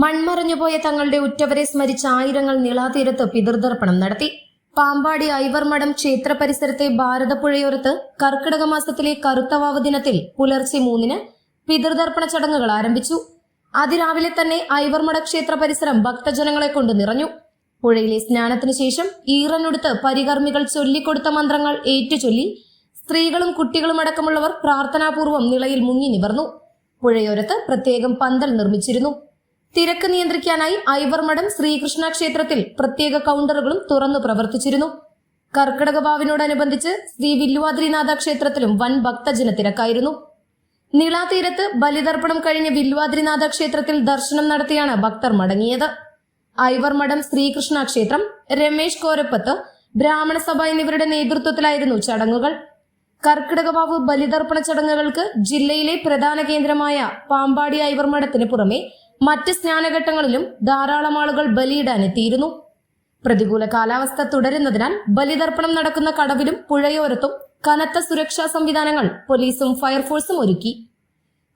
മൺമറഞ്ഞുപോയ തങ്ങളുടെ ഉറ്റവരെ സ്മരിച്ച ആയിരങ്ങൾ നിളാതീരത്ത് പിതൃതർപ്പണം നടത്തി. പാമ്പാടി ഐവർമഠം ക്ഷേത്ര പരിസരത്തെ ഭാരതപ്പുഴയോരത്ത് കർക്കിടക മാസത്തിലെ കറുത്തവാവ് ദിനത്തിൽ പുലർച്ചെ മൂന്നിന് പിതൃതർപ്പണ ചടങ്ങുകൾ ആരംഭിച്ചു. അതിരാവിലെ തന്നെ ഐവർമഠ ക്ഷേത്ര പരിസരം ഭക്തജനങ്ങളെ കൊണ്ട് നിറഞ്ഞു. പുഴയിലെ സ്നാനത്തിനു ശേഷം ഈറനൊടുത്ത് പരികർമ്മികൾ ചൊല്ലിക്കൊടുത്ത മന്ത്രങ്ങൾ ഏറ്റുചൊല്ലി സ്ത്രീകളും കുട്ടികളും അടക്കമുള്ളവർ പ്രാർത്ഥനാപൂർവം നിളയിൽ മുങ്ങി നിവർന്നു. പുഴയോരത്ത് പ്രത്യേകം പന്തൽ നിർമ്മിച്ചിരുന്നു. തിരക്ക് നിയന്ത്രിക്കാനായി ഐവർമഠം ശ്രീകൃഷ്ണ ക്ഷേത്രത്തിൽ പ്രത്യേക കൗണ്ടറുകളും തുറന്നു പ്രവർത്തിച്ചിരുന്നു. കർക്കിടക വാവിനോടനുബന്ധിച്ച് ശ്രീ വില്ലുവാദ്രിനാഥ ക്ഷേത്രത്തിലും വൻ ഭക്തജന തിരക്കായിരുന്നു. നിളാതീരത്ത് ബലിതർപ്പണം കഴിഞ്ഞ വില്ലുവാദ്രിനാഥ ക്ഷേത്രത്തിൽ ദർശനം നടത്തിയാണ് ഭക്തർ മടങ്ങിയത്. ഐവർമഠം ശ്രീകൃഷ്ണ ക്ഷേത്രം രമേശ് കോരപ്പത്ത് ബ്രാഹ്മണ സഭ എന്നിവരുടെ നേതൃത്വത്തിലായിരുന്നു ചടങ്ങുകൾ. കർക്കിടകവാവ് ബലിതർപ്പണ ചടങ്ങുകൾക്ക് ജില്ലയിലെ പ്രധാന കേന്ദ്രമായ പാമ്പാടി ഐവർമഠത്തിന് പുറമെ മറ്റ് സ്നാനഘട്ടങ്ങളിലും ധാരാളം ആളുകൾ ബലിയിടാനെത്തിയിരുന്നു. പ്രതികൂല കാലാവസ്ഥ തുടരുന്നതിനാൽ ബലിതർപ്പണം നടക്കുന്ന കടവിലും പുഴയോരത്തും കനത്ത സുരക്ഷാ സംവിധാനങ്ങൾ പോലീസും ഫയർഫോഴ്സും ഒരുക്കി.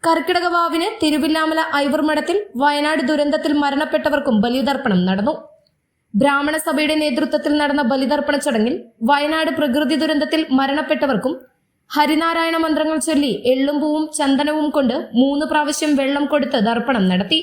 കർക്കിടക വാവിന് തിരുവില്ലാമല ഐവർമഠത്തിൽ വയനാട് ദുരന്തത്തിൽ മരണപ്പെട്ടവർക്കും ബലിതർപ്പണം നടന്നു. ബ്രാഹ്മണ സഭയുടെ നേതൃത്വത്തിൽ നടന്ന ബലിതർപ്പണ ചടങ്ങിൽ വയനാട് പ്രകൃതി ദുരന്തത്തിൽ മരണപ്പെട്ടവർക്കും ഹരിനാരായണ മന്ത്രങ്ങൾ ചൊല്ലി എള്ളും പൂവും ചന്ദനവും കൊണ്ട് മൂന്ന് പ്രാവശ്യം വെള്ളം കൊടുത്ത് ദർപ്പണം നടത്തി.